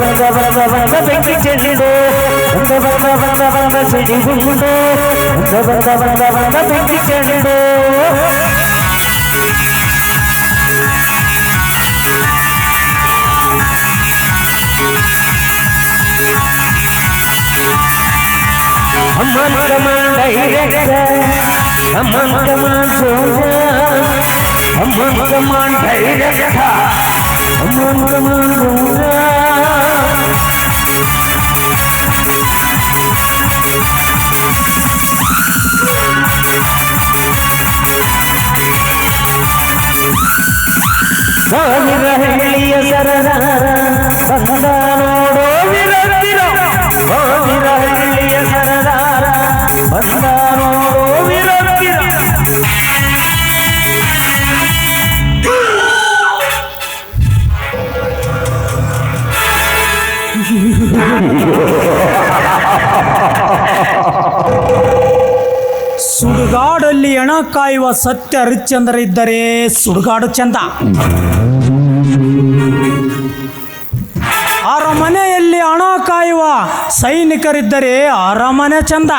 ಬಂದ ಬಂದ ಬಂದ ಬೆಂಕಿ ಚೆಲ್ಲಿಡು ಬಂದ ಬಂದ ಬಂದ ಬಂದ ಸಿಡಿಗುಂಡು ಬಂದ ಬಂದ ಬಂದ ಬಂದ ಬೆಂಕಿ ಚೆಲ್ಲಿಡು ಅಮ್ಮನ್ ಕಮಾನ್ ಡೈರೆಕ್ಟರ್ ಅಮ್ಮನ್ ಕಮಾನ್ ಸೋಜ ಅಮ್ಮನ್ ಕಮಾನ್ ಡೈರೆಕ್ಟರ್ ಸಾವಿರ ಹಳ್ಳಿಯ ಸರದಾರ ಬಂದ ನೋಡೋ ವಿರತ್ತಿರ ಸಾವಿರ ಹಳ್ಳಿಯ ಸರದಾರ ಬಂದ ನೋಡೋ ವಿರತ್ತಿರ ಸುಡುಗಾಡಲ್ಲಿ ಎಣ ಕಾಯುವ ಸತ್ಯ ಹರಿಶ್ಚಂದ್ರ ಇದ್ದರೆ ಸುಡುಗಾಡು ಚಂದ. ಅರಮನೆಯಲ್ಲಿ ಹಣ ಕಾಯುವ ಸೈನಿಕರಿದ್ದರೆ ಅರಮನೆ ಚಂದ.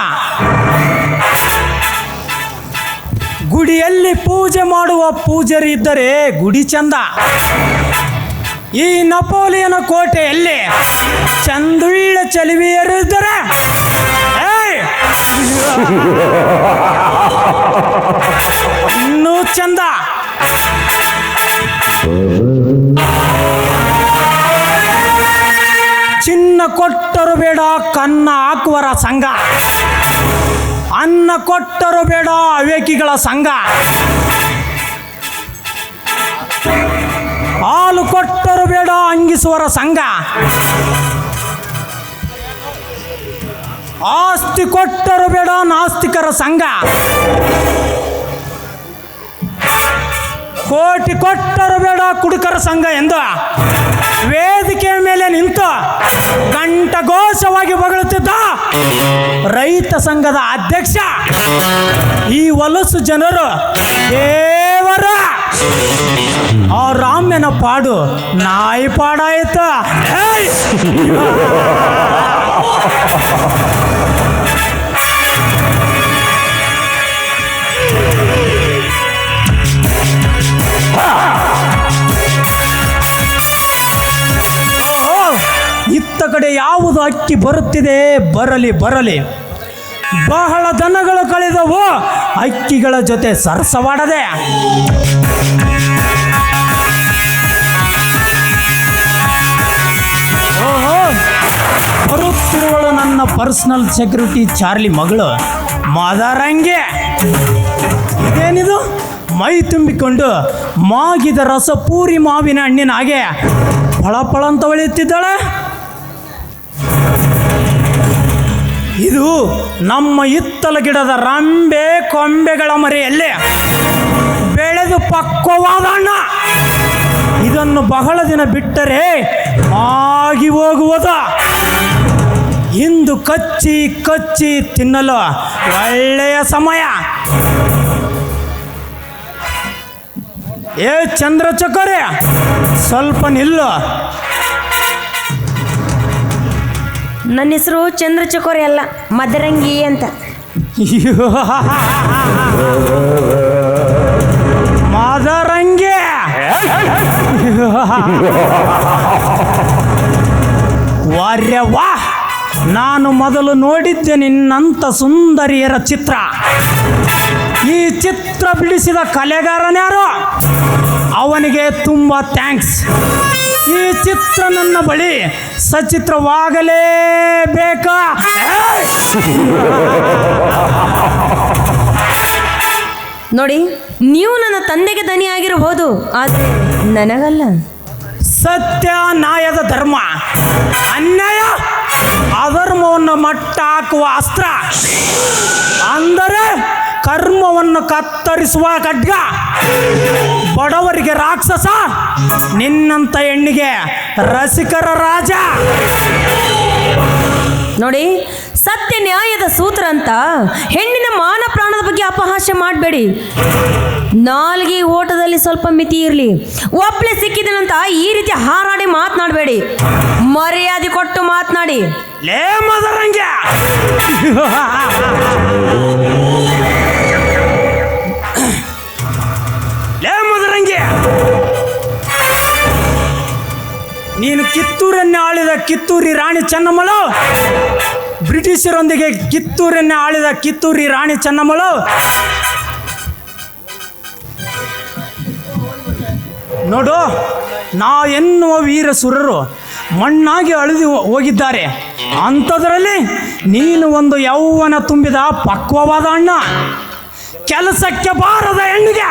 ಗುಡಿಯಲ್ಲಿ ಪೂಜೆ ಮಾಡುವ ಪೂಜಾರಿ ಇದ್ದರೆ ಗುಡಿ ಚಂದ. ಈ ನಪೋಲಿಯನ ಕೋಟೆಯಲ್ಲಿ ಚಂದುಳ್ಳ ಚಲಿವಿಯರಿದ್ದರೆ! ಇನ್ನೂ ಚಂದ. ಕೊಟ್ಟರು ಬೇಡ, ಕನ್ನ ಹಾಕುವರ ಸಂಘ. ಅನ್ನ ಕೊಟ್ಟರು ಬೇಡ, ಅವೇಕಿಗಳ ಸಂಘ. ಹಾಲು ಕೊಟ್ಟರು ಬೇಡ, ಅಂಗಿಸುವರ ಸಂಘ. ಆಸ್ತಿ ಕೊಟ್ಟರು ಬೇಡ, ನಾಸ್ತಿಕರ ಸಂಘ. ಕೋಟಿ ಕೊಟ್ಟರು ಬೇಡ ಕುಡುಕರ ಸಂಘ ಎಂದು ವೇದಿಕೆ ಮೇಲೆ ನಿಂತು ಕಂಠಘೋಷವಾಗಿ ಬಗಳುತ್ತಿದ್ದ ರೈತ ಸಂಘದ ಅಧ್ಯಕ್ಷ ಈ ವಲಸು ಜನರು ದೇವರ. ಆ ರಾಮ್ಯನ ಪಾಡು ನಾಯಿ ಪಾಡಾಯಿತು. ಅಕ್ಕಿ ಬರುತ್ತಿದೆ, ಬರಲಿ ಬರಲಿ. ಬಹಳ ದನಗಳು ಕಳೆದವು, ಅಕ್ಕಿಗಳ ಜೊತೆ ಸರಸವಾಡದೆ. ಓಹೋ, ಬರುತ್ತಿರುವಳು ನನ್ನ ಪರ್ಸನಲ್ ಸೆಕ್ಯೂರಿಟಿ ಚಾರ್ಲಿ ಮಗಳು, ಮಾದಾರಂಗೆ. ಇದೇನಿದು? ಮೈ ತುಂಬಿಕೊಂಡು ಮಾಗಿದ ರಸ ಪೂರಿ ಮಾವಿನ ಹಣ್ಣಿನ ಹಾಗೆ ಫಳ ಅಂತ ಹೊಳೆಯುತ್ತಿದ್ದಾಳೆ. ಇದು ನಮ್ಮ ಇತ್ತಲ ಗಿಡದ ರಂಬೆ ಕೊಂಬೆಗಳ ಮರೆಯಲ್ಲಿ ಬೆಳೆದು ಪಕ್ವವಾದ ಅಣ್ಣ. ಇದನ್ನು ಬಹಳ ದಿನ ಬಿಟ್ಟರೆ ಆಗಿ ಹೋಗುವುದು. ಇಂದು ಕಚ್ಚಿ ಕಚ್ಚಿ ತಿನ್ನಲು ಒಳ್ಳೆಯ ಸಮಯ. ಏ ಚಂದ್ರ ಚಕೋರೆ ಸ್ವಲ್ಪ ನಿಲ್ಲು. ನನ್ನ ಹೆಸರು ಚಂದ್ರಚಕೋರಿ ಅಲ್ಲ, ಮದರಂಗಿ ಅಂತ. ಮದರಂಗಿ. ವಾರ್ಯ ವಾ ನಾನು ಮೊದಲು ನೋಡಿದ್ದೆ ನಿನ್ನಂಥ ಸುಂದರಿಯರ ಚಿತ್ರ. ಈ ಚಿತ್ರ ಬಿಡಿಸಿದ ಕಲೆಗಾರನ್ಯಾರು ಅವನಿಗೆ ತುಂಬ ಥ್ಯಾಂಕ್ಸ್ ಈ ಚಿತ್ರ ನನ್ನ ಬಳಿ ಸಚಿತ್ರವಾಗಲೇಬೇಕಾ! ನೋಡಿ ನೀವು ನನ್ನ ತಂದೆಗೆ ದನಿ ಆಗಿರಬಹುದು ಆದರೆ ನನಗಲ್ಲ. ಸತ್ಯ ನ್ಯಾಯದ ಧರ್ಮ ಅನ್ಯಾಯ ಅಧರ್ಮವನ್ನು ಮಟ್ಟ ಹಾಕುವ ಅಸ್ತ್ರ. ಅಂದರೆ ಕರ್ಮವನ್ನು ಕತ್ತರಿಸುವ ಖಡ್ಗ. ಬಡವರಿಗೆ ರಾಕ್ಷಸ ನಿನ್ನಂತ ಹೆಣ್ಣಿಗೆ ರಸಿಕರ ರಾಜ. ನೋಡಿ ಸತ್ಯ ನ್ಯಾಯದ ಸೂತ್ರ ಅಂತ ಹೆಣ್ಣಿನ ಮಾನ ಪ್ರಾಣದ ಬಗ್ಗೆ ಅಪಹಾಸ್ಯ ಮಾಡಬೇಡಿ. ನಾಲ್ಗೆ ಓಟದಲ್ಲಿ ಸ್ವಲ್ಪ ಮಿತಿ ಇರಲಿ. ಒಬ್ಳೆ ಸಿಕ್ಕಿದನಂತ ಈ ರೀತಿ ಹಾರಾಡಿ ಮಾತನಾಡಬೇಡಿ. ಮರ್ಯಾದೆ ಕೊಟ್ಟು ಮಾತನಾಡಿ. ಲೇ ಮದರಂಗೆ. ನೀನು ಕಿತ್ತೂರನ್ನೇ ಆಳಿದ ಕಿತ್ತೂರಿ ರಾಣಿ ಚೆನ್ನಮ್ಮಳು? ಬ್ರಿಟಿಷರೊಂದಿಗೆ ಕಿತ್ತೂರನ್ನೇ ಆಳಿದ ಕಿತ್ತೂರಿ ರಾಣಿ ಚೆನ್ನಮ್ಮಳು? ನೋಡು, ನಾ ಎನ್ನುವ ವೀರ ಸುರರು ಮಣ್ಣಾಗಿ ಅಳಿದು ಹೋಗಿದ್ದಾರೆ. ಅಂಥದ್ರಲ್ಲಿ ನೀನು ಒಂದು ಯೌವನ ತುಂಬಿದ ಪಕ್ವವಾದ ಅಣ್ಣ. ಕೆಲಸಕ್ಕೆ ಬಾರದ ಹೆಣ್ಣಿಗೆ.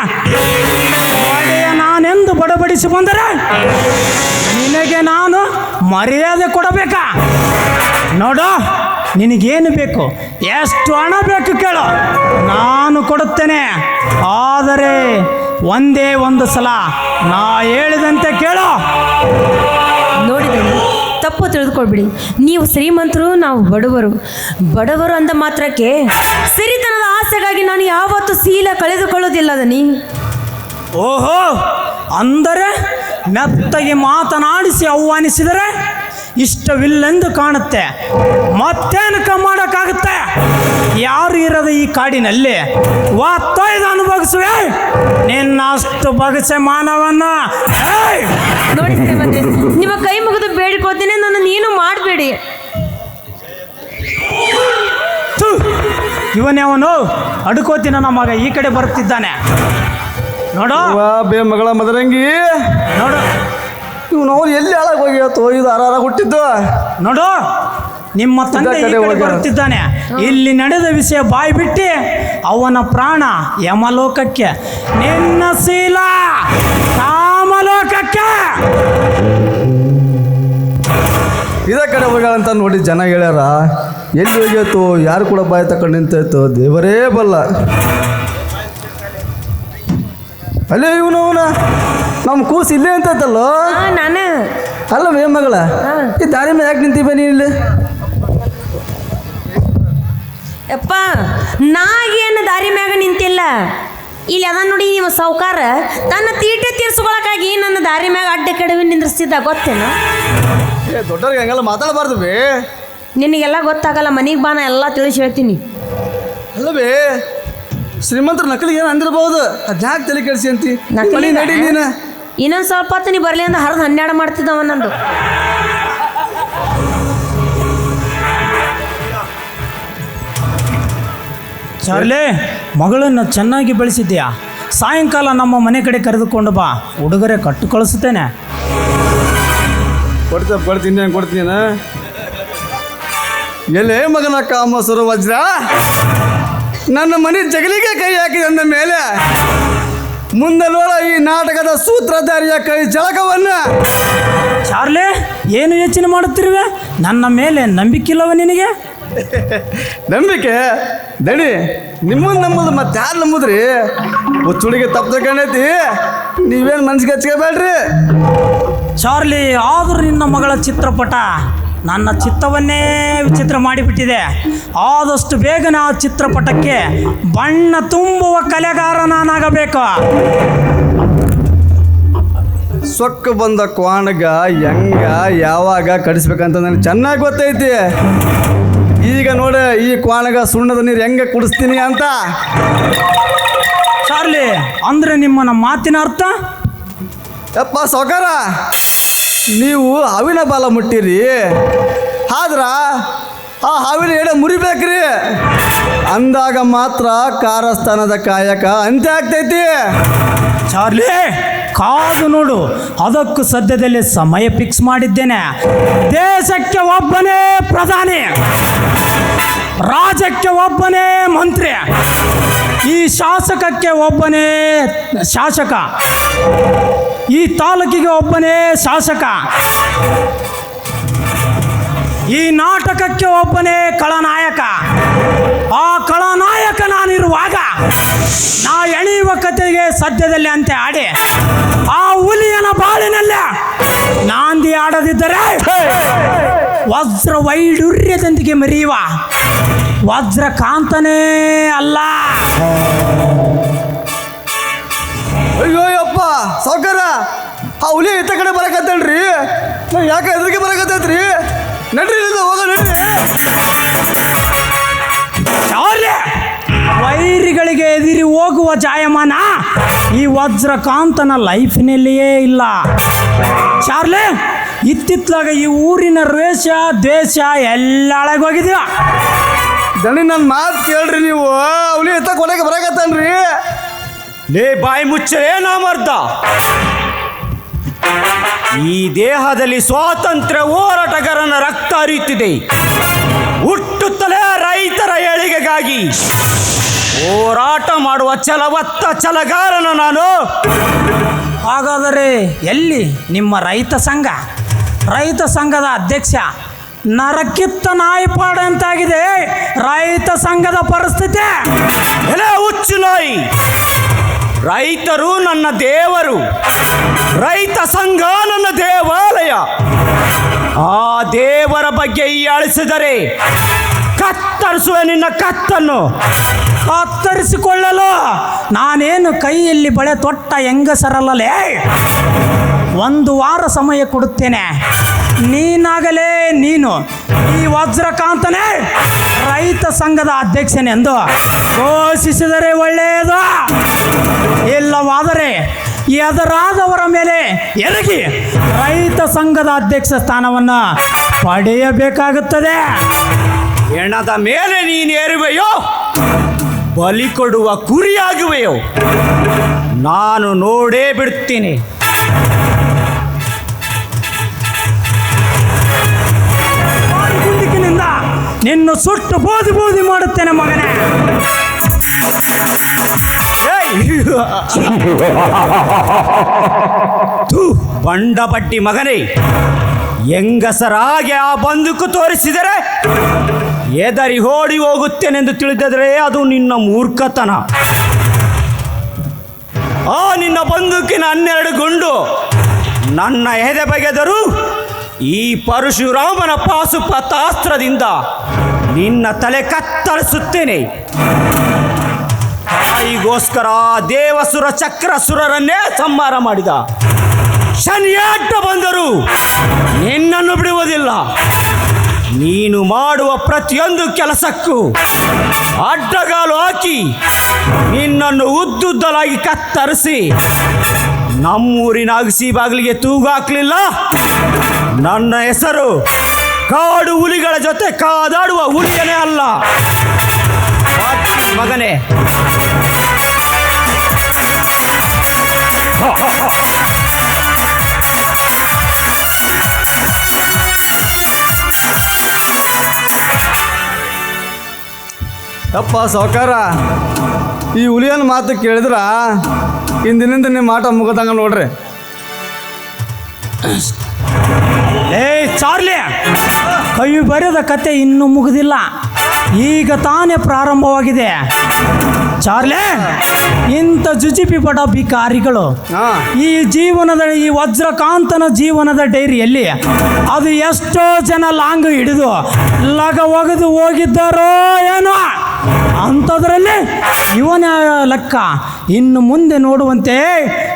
ನಾನೆಂದು ಬಡಬಡಿಸಿ ಬಂದರೆ ನಿನಗೆ ನಾನು ಮರ್ಯಾದೆ ಕೊಡಬೇಕಾ? ನೋಡು ನಿನಗೇನು ಬೇಕು? ಎಷ್ಟು ಹಣ ಬೇಕು ಕೇಳು. ನಾನು ಕೊಡುತ್ತೇನೆ. ಆದರೆ ಒಂದೇ ಒಂದು ಸಲ ನಾ ಹೇಳಿದಂತೆ ಕೇಳು. ನೋಡಿ ತಪ್ಪು ತಿಳಿದುಕೊಳ್ಬಿಡಿ ನೀವು ಶ್ರೀಮಂತರು ನಾವು ಬಡವರು. ಬಡವರು ಅಂದ ಮಾತ್ರಕ್ಕೆ ಸಿರಿತನದ ಆಸೆಗಾಗಿ ನಾನು ಯಾವತ್ತೂ ಸೀಲ ಕಳೆದುಕೊಳ್ಳೋದಿಲ್ಲ ದನಿ. ಓಹೋ ಅಂದರೆ ಮೆತ್ತಗೆ ಮಾತನಾಡಿಸಿ ಆಹ್ವಾನಿಸಿದರೆ ಇಷ್ಟವಿಲ್ಲೆಂದು ಕಾಣುತ್ತೆ. ಮತ್ತೇನಕ ಮಾಡೋಕ್ಕಾಗುತ್ತೆ? ಯಾರು ಇರೋದು ಈ ಕಾಡಿನಲ್ಲಿ ಒತ್ತೊಯ್ದು ಅನುಭವಿಸುವೆ ನಿನ್ನ ಅಷ್ಟು ಬಗಸೆ ಮಾನವನ್ನ! ನೋಡಿ ನಿಮ್ಮ ಕೈ ಮುಗಿದು ಬೇಡಿಕೊತೀನಿ ನನ್ನ ನೀನು ಮಾಡಬೇಡಿ. ಇವನೇ ಅವನು ಅಡ್ಕೋತೀನ ನಮ್ಮ ಮಗ ಈ ಕಡೆ ಬರುತ್ತಿದ್ದಾನೆ. ನೋಡು. ವಾ ಬೇ ಮಗಳ ಮದರಂಗಿ. ನೋಡು. ಇವ್ನು ನೋವು ಎಲ್ಲಿ ಹಾಳಾಗಿ ಹೋಗಿ ಇದು ಆರಾರ ಹುಟ್ಟಿದ್ದು? ನೋಡು. ನಿಮ್ಮ ತಂದೆ ಈ ಕಡೆ ಕಡೆ ಬರುತ್ತಿದ್ದಾನೆ ಇಲ್ಲಿ ನಡೆದ ವಿಷಯ ಬಾಯಿ ಬಿಟ್ಟು ಅವನ ಪ್ರಾಣ ಯಮಲೋಕಕ್ಕೆ. ನಿನ್ನ ಶೀಲ ಕಾಮಲೋಕಕ್ಕೆ ಇದೇ ಕಡೆ ಹೋಗ್ಯಾಳಂತ ನೋಡಿ ಜನ ಹೇಳ್ಯಾರ. ಎಲ್ಲಿ ಹೋಗ್ಯಾತು? ಯಾರು ಕೂಡ ಬಾಯಿ ತಕೊಂಡು ನಿಂತಾಯ್ತು ದೇವರೇ ಬಲ್ಲ. ಅಲ್ಲೇ ಇವನು ಅವನ? ನಮ್ಮ ಕೂಸು ಇಲ್ಲೇ ಅಂತೈತಲ್ಲೋ? ನಾನು. ಅಲ್ಲ ಮೇ ಮಗಳ ಈ ದಾರಿ ಮೇಲೆ ಯಾಕೆ ನಿಂತೀವಿ ನೀ ಇಲ್ಲಿ? ಯಪ್ಪ ನಾ ಏನು ದಾರಿ ಮ್ಯಾಗ ನಿಂತಿಲ್ಲ. ಇಲ್ಲಿ ಅದ ನೋಡಿ ನಿಮ್ಮ ಸೌಕಾರ ತನ್ನ ತೀಟೆ ತೀರ್ಸ್ಕೊಳಕ್ಕಾಗಿ ನನ್ನ ದಾರಿ ಮ್ಯಾಗ ಅಡ್ಡ ಕಡಿಮೆ ನಿಂದ್ರಿಸ್ತಿದ್ದ ಗೊತ್ತೇನು? ಏ ದೊಡ್ಡವ್ರಿಗೆ ಹಂಗೆಲ್ಲ ಮಾತಾಡಬಾರ್ದು ಬೇ. ನಿನಗೆಲ್ಲ ಗೊತ್ತಾಗಲ್ಲ ಮನೆಗೆ ಬಾ ನಾ ಎಲ್ಲ ತಿಳಿಸಿ ಹೇಳ್ತೀನಿ. ಅಲ್ಲ ಬೇ. ಶ್ರೀಮಂತರ ನಕಲಿ ಏನು ಅಂದಿರ್ಬೋದು? ಅದ್ಯಾಕೆ ತಲೆ ಕೆಡಿಸಿ ಅಂತಿ. ನಕಲಿ ಮನೆ ನಡಿ ನೀನು. ಇನ್ನೊಂದು ಸ್ವಲ್ಪ ಹೊತ್ತು ನೀ ಬರಲಿ ಅಂತ ಹರಿದು ಹನ್ನೆರಡು ಮಾಡ್ತಿದ್ದವ ನಂದು. ಚಾರ್ಲೆ ಮಗಳನ್ನು ಚೆನ್ನಾಗಿ ಬೆಳೆಸಿದ್ಯಾ? ಸಾಯಂಕಾಲ ನಮ್ಮ ಮನೆ ಕಡೆ ಕರೆದುಕೊಂಡು ಬಾ. ಉಡುಗೊರೆ ಕಟ್ಟು ಕಳಿಸುತ್ತೇನೆ ಕೊಡ್ತ ಕೊಡ್ತೀನಿ ನಾನು ಕೊಡ್ತೀನಿ ನಾನು. ಎಲ್ಲೇ ಮಗನ ಕಾಮಸರು ವಜ್ರ? ನನ್ನ ಮನೆ ಜಗಲಿಗೆ ಕೈ ಹಾಕಿದೆ ಅಂದ ಮೇಲೆ ಮುಂದಲೋಳ ಈ ನಾಟಕದ ಸೂತ್ರಧಾರಿಯ ಕೈ ಜಳಕವನ್ನ ಚಾರ್ಲೆ ಏನು ಯೋಚನೆ ಮಾಡುತ್ತಿರುವೆ? ನನ್ನ ಮೇಲೆ ನಂಬಿಕೆ ಇಲ್ಲವ ನಿನಗೆ? ನಂಬಿಕೆ? ದಣಿ ನಿಮ್ಮನ್ನು ನಂಬುದು ಮತ್ತೆ ಯಾರು ನಂಬುದ್ರಿ? ಹುಚ್ಚುಳಿಗೆ ತಪ್ಪು ತಗೊಂಡೈತಿ ನೀವೇನು ಮನ್ಸಿಗೆ ಹಚ್ಕೋಬೇಡ್ರಿ? ಚಾರ್ಲಿ ಆದರೂ ನಿನ್ನ ಮಗಳ ಚಿತ್ರಪಟ ನನ್ನ ಚಿತ್ತವನ್ನೇ ವಿಚಿತ್ರ ಮಾಡಿಬಿಟ್ಟಿದೆ. ಆದಷ್ಟು ಬೇಗನೆ ಆ ಚಿತ್ರಪಟಕ್ಕೆ ಬಣ್ಣ ತುಂಬುವ ಕಲೆಗಾರ ನಾನಾಗಬೇಕು ಸೊಕ್ಕ ಬಂದ ಕ್ವಾಣಗ ಹೆಂಗ ಯಾವಾಗ ಕಡಿಸ್ಬೇಕಂತ ನನಗೆ ಚೆನ್ನಾಗಿ ಗೊತ್ತೈತಿ. ಈಗ ನೋಡ ಈ ಕ್ವಾಣಗ ಸುಣ್ಣದ ನೀರು ಹೆಂಗೆ ಕುಡಿಸ್ತೀನಿ ಅಂತ. ಚಾರ್ಲಿ ಅಂದರೆ ನಿಮ್ಮನ ಮಾತಿನ ಅರ್ಥ? ಯಪ್ಪ ಸೌಕಾರ ನೀವು ಹಾವಿನ ಬಾಲ ಮುಟ್ಟಿರಿ. ಆದ್ರ ಆ ಹಾವಿನ ಎಡೆ ಮುರಿಬೇಕ್ರಿ. ಅಂದಾಗ ಮಾತ್ರ ಕಾರಸ್ಥಾನದ ಕಾಯಕ ಅಂತ್ಯ ಆಗ್ತೈತಿ. ಚಾರ್ಲಿ, ಕಾದು ನೋಡು. ಅದಕ್ಕೂ ಸದ್ಯದಲ್ಲಿ ಸಮಯ ಫಿಕ್ಸ್ ಮಾಡಿದ್ದೇನೆ. ದೇಶಕ್ಕೆ ಒಬ್ಬನೇ ಪ್ರಧಾನಿ. ರಾಜ್ಯಕ್ಕೆ ಒಬ್ಬನೇ ಮಂತ್ರಿ. ಈ ಶಾಸಕಕ್ಕೆ ಒಬ್ಬನೇ ಶಾಸಕ. ಈ ತಾಲೂಕಿಗೆ ಒಬ್ಬನೇ ಶಾಸಕ. ಈ ನಾಟಕಕ್ಕೆ ಒಬ್ಬನೇ ಕಳನಾಯಕ ಆ ಕಳನಾಯಕ ನಾನಿರುವಾಗ ನಾ ಎಳೆಯುವ ಕತೆಗೆ ಸದ್ಯದಲ್ಲಿ ಅಂತೆ ಆಡಿ. ಆ ಹುಲಿಯನ ಬಾಳಿನಲ್ಲೇ ನಾಂದಿ ಆಡದಿದ್ದರೆ ವಜ್ರ ವೈಡೂರ್ಯದೊಂದಿಗೆ ಮೆರೆಯುವ ವಜ್ರ ಕಾಂತನೇ ಅಲ್ಲ. ಅಯ್ಯೋ ಯಪ್ಪ ಸಾವ್ಕಾರ ಆ ಹುಲಿ ಇತ್ತ ಕಡೆ ಬರಕತ್ತೇಳ್ರಿ? ನಾ ಯಾಕೆ ಎದುರಿಗೆ ಬರಕತ್ತೈತ್ರಿ? ನಡ್ರಿ ಇಲ್ಲಿಂದ ಹೋಗ ನಡ್ರಿ. ಚಾರ್ಲಿ ವೈರಿಗಳಿಗೆ ಎದಿರಿ ಹೋಗುವ ಜಾಯಮಾನ ಈ ವಜ್ರಕಾಂತನ ಲೈಫ್ನಲ್ಲಿಯೇ ಇಲ್ಲ. ಚಾರ್ಲೆ ಇತ್ತಿತ್ಲಾಗ ಈ ಊರಿನ ರೇಷ ದ್ವೇಷ ಎಲ್ಲ ಹೋಗಿದೀವ ದಣಿ ನನ್ನ ಮಾತು ಕೇಳ್ರಿ ನೀವು. ಅವಳಿ ಎತ್ತ ಕೊನೆಗೆ ಬರಕತ್ತಾನ್ರಿ? ಲೇ ಬಾಯಿ ಮುಚ್ಚಲೇ ನಾಮರ್ಧ. ಈ ದೇಹದಲ್ಲಿ ಸ್ವಾತಂತ್ರ್ಯ ಹೋರಾಟಗಾರನ ರಕ್ತ ಹರಿಯುತ್ತಿದೆ. ಹುಟ್ಟುತ್ತಲೇ ರೈತರ ಏಳಿಗೆಗಾಗಿ ಹೋರಾಟ ಮಾಡುವ ಛಲವತ್ತ ಛಲಗಾರನ ನಾನು. ಹಾಗಾದರೆ ಎಲ್ಲಿ ನಿಮ್ಮ ರೈತ ಸಂಘ? ರೈತ ಸಂಘದ ಅಧ್ಯಕ್ಷ ನರಕಿತ್ತ ನಾಯಿಪಾಡ ಅಂತಾಗಿದೆ. ರೈತ ಸಂಘದ ಪರಿಸ್ಥಿತಿ? ಎಲೆ ಹುಚ್ಚು ನಾಯಿ. ರೈತರು ನನ್ನ ದೇವರು, ರೈತ ಸಂಘ ನನ್ನ ದೇವಾಲಯ. ಆ ದೇವರ ಬಗ್ಗೆ ಈ ಅಳಿಸಿದರೆ ಕತ್ತರಿಸುವ ನಿನ್ನ ಕತ್ತನ್ನು. ಕತ್ತರಿಸಿಕೊಳ್ಳಲು ನಾನೇನು ಕೈಯಲ್ಲಿ ಬಳೆ ತೊಟ್ಟ ಹೆಂಗಸರಲ್ಲಲೇ? ಒಂದು ವಾರ ಸಮಯ ಕೊಡುತ್ತೇನೆ. ನೀನಾಗಲೇ ನೀನು ಈ ವಜ್ರಕಾಂತನೇ ರೈತ ಸಂಘದ ಅಧ್ಯಕ್ಷನೆಂದು ಘೋಷಿಸಿದರೆ ಒಳ್ಳೆಯದು. ಇಲ್ಲವಾದರೆ ಎದರಾದವರ ಮೇಲೆ ಎರಗಿ ರೈತ ಸಂಘದ ಅಧ್ಯಕ್ಷ ಸ್ಥಾನವನ್ನು ಪಡೆಯಬೇಕಾಗುತ್ತದೆ. ಹೆಣದ ಮೇಲೆ ನೀನೇರುವೆಯೋ ಬಲಿ ಕೊಡುವ ಕುರಿಯಾಗುವೆಯೋ, ನಾನು ನೋಡೇ ಬಿಡ್ತೀನಿ. ನಿನ್ನ ಸುಟ್ಟು ಬೋಧಿ ಬೋಧಿ ಮಾಡುತ್ತೇನೆ ಮಗನೇ. ಏಯ್! ಥು, ಬಂಡ ಬಡ್ಡಿ ಮಗನೇ. ಹೆಂಗಸರಾಗಿ ಆ ಬಂದೂಕು ತೋರಿಸಿದರೆ ಎದರಿ ಓಡಿ ಹೋಗುತ್ತೇನೆಂದು ತಿಳಿದಿದ್ರೆ ಅದು ನಿನ್ನ ಮೂರ್ಖತನ. ಆ ನಿನ್ನ ಬಂದೂಕಿನ ಹನ್ನೆರಡು ಗುಂಡು ನನ್ನ ಎದೆ ಬಗೆದರು ಈ ಪರಶುರಾಮನ ಪಾಸುಪತಾಸ್ತ್ರದಿಂದ ನಿನ್ನ ತಲೆ ಕತ್ತರಿಸುತ್ತೇನೆ. ತಾಯಿಗೋಸ್ಕರ ದೇವಸುರ ಚಕ್ರಸುರರನ್ನೇ ಸಂಹಾರ ಮಾಡಿದ. ಶನಿಯಾಟ ಬಂದರು ನಿನ್ನನ್ನು ಬಿಡುವುದಿಲ್ಲ. ನೀನು ಮಾಡುವ ಪ್ರತಿಯೊಂದು ಕೆಲಸಕ್ಕೂ ಅಡ್ಡಗಾಲು ಹಾಕಿ ನಿನ್ನನ್ನು ಉದ್ದುದ್ದಲಾಗಿ ಕತ್ತರಿಸಿ ನಮ್ಮೂರಿನ ಅಗಸಿ ಬಾಗಿಲಿಗೆ ತೂಗಾಕ್ಲಿಲ್ಲ. ನನ್ನ ಹೆಸರು ಕಾಡು ಹುಲಿಗಳ ಜೊತೆ ಕಾದಾಡುವ ಹುಲಿಯನೇ ಅಲ್ಲ. ಮಗನೇ. ಅಪ್ಪ ಸಾವ್ಕಾರ, ಈ ಹುಲಿಯನ್ ಮಾತು ಕೇಳಿದ್ರ ಇಂದಿನಿಂದ ನಿಮ್ಮ ಆಟ ಮುಗದಂಗ ನೋಡ್ರಿ. ಏ ಚಾರ್ಲಿ! ಕೈ ಬರೆದ ಕತೆ ಇನ್ನೂ ಮುಗಿದಿಲ್ಲ. ಈಗ ತಾನೇ ಪ್ರಾರಂಭವಾಗಿದೆ. ಚಾರ್ಲೆ ಇಂಥ ಜುಜಿಪಿ ಪಡ ಬಿಕಾರಿಗಳು ಈ ಜೀವನದ ಈ ವಜ್ರಕಾಂತನ ಜೀವನದ ಡೈರಿಯಲ್ಲಿ ಅದು ಎಷ್ಟೋ ಜನ ಲಾಂಗ್ ಹಿಡಿದು ಲಗ ಒಗೆದು ಹೋಗಿದ್ದಾರೋ ಏನೋ. ಅಂಥದ್ರಲ್ಲಿ ಇವನ ಲೆಕ್ಕ. ಇನ್ನು ಮುಂದೆ ನೋಡುವಂತೆ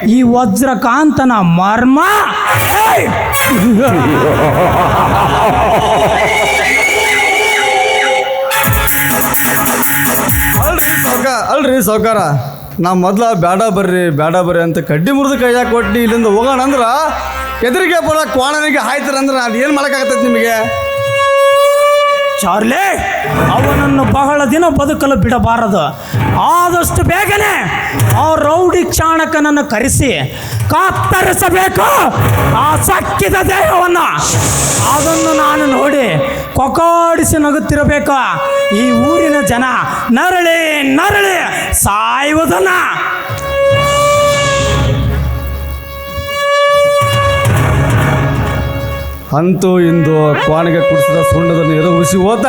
ಈ ವಜ್ರಕಾಂತನ ಮರ್ಮ. ಅಲ್ರಿ ಸೌಕ ಅಲ್ರಿ ಸೌಕಾರ ನಾ ಮೊದ್ಲ ಬೇಡ ಬರ್ರಿ ಬೇಡ ಬರ್ರಿ ಅಂತ ಕಡ್ಡಿ ಮುರಿದು ಕೈಯಾಗ ಕೊಟ್ಟು ಇಲ್ಲಿಂದ ಹೋಗೋಣ ಅಂದ್ರ ಎದುರಿಗೆ ಬರೋ ಕ್ವಾಣನಿಗೆ ಹಾಯ್ತಾರಂದ್ರೆ ಅದು ಏನು ಮಾಡೋಕ್ಕಾಗತ್ತೆ ನಿಮಗೆ? ಚಾರ್ಲೆ, ಅವನನ್ನು ಬಹಳ ದಿನ ಬದುಕಲು ಬಿಡಬಾರದು. ಆದಷ್ಟು ಬೇಗನೆ ಆ ರೌಡಿ ಚಾಣಕನನ್ನು ಕರೆಸಿ ಕಾತ್ತರಿಸಬೇಕು ಆ ಸಕ್ಕಿದ ದೇಹವನ್ನು. ಅದನ್ನು ನಾನು ನೋಡಿ ಕೊಕಾಡಿಸಿ ನಗುತ್ತಿರಬೇಕು? ಈ ಊರಿನ ಜನ ನರಳಿ ನರಳಿ ಸಾಯುವುದನ್ನ. ಅಂತೂ ಇಂದು ಕ್ವಾಣಿಗೆ ಕುಡಿಸಿದ ಸುಣ್ಣದ ನೀರು ಉಸಿ ಹೋತ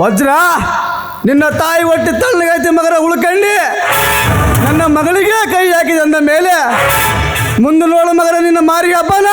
ವಜ್ರ, ನಿನ್ನ ತಾಯಿ ಒಟ್ಟಿ ತಣ್ಣಗೈತಿ ಮಗರ ಉಳ್ಕಂಡಿ. ನನ್ನ ಮಗಳಿಗೆ ಕೈ ಹಾಕಿದೆ ಅಂದ ಮೇಲೆ, ಮುಂದೆ ನೋಡು ಮಗರ ನಿನ್ನ ಮಾರಿಗೆ ಹಬ್ಬನ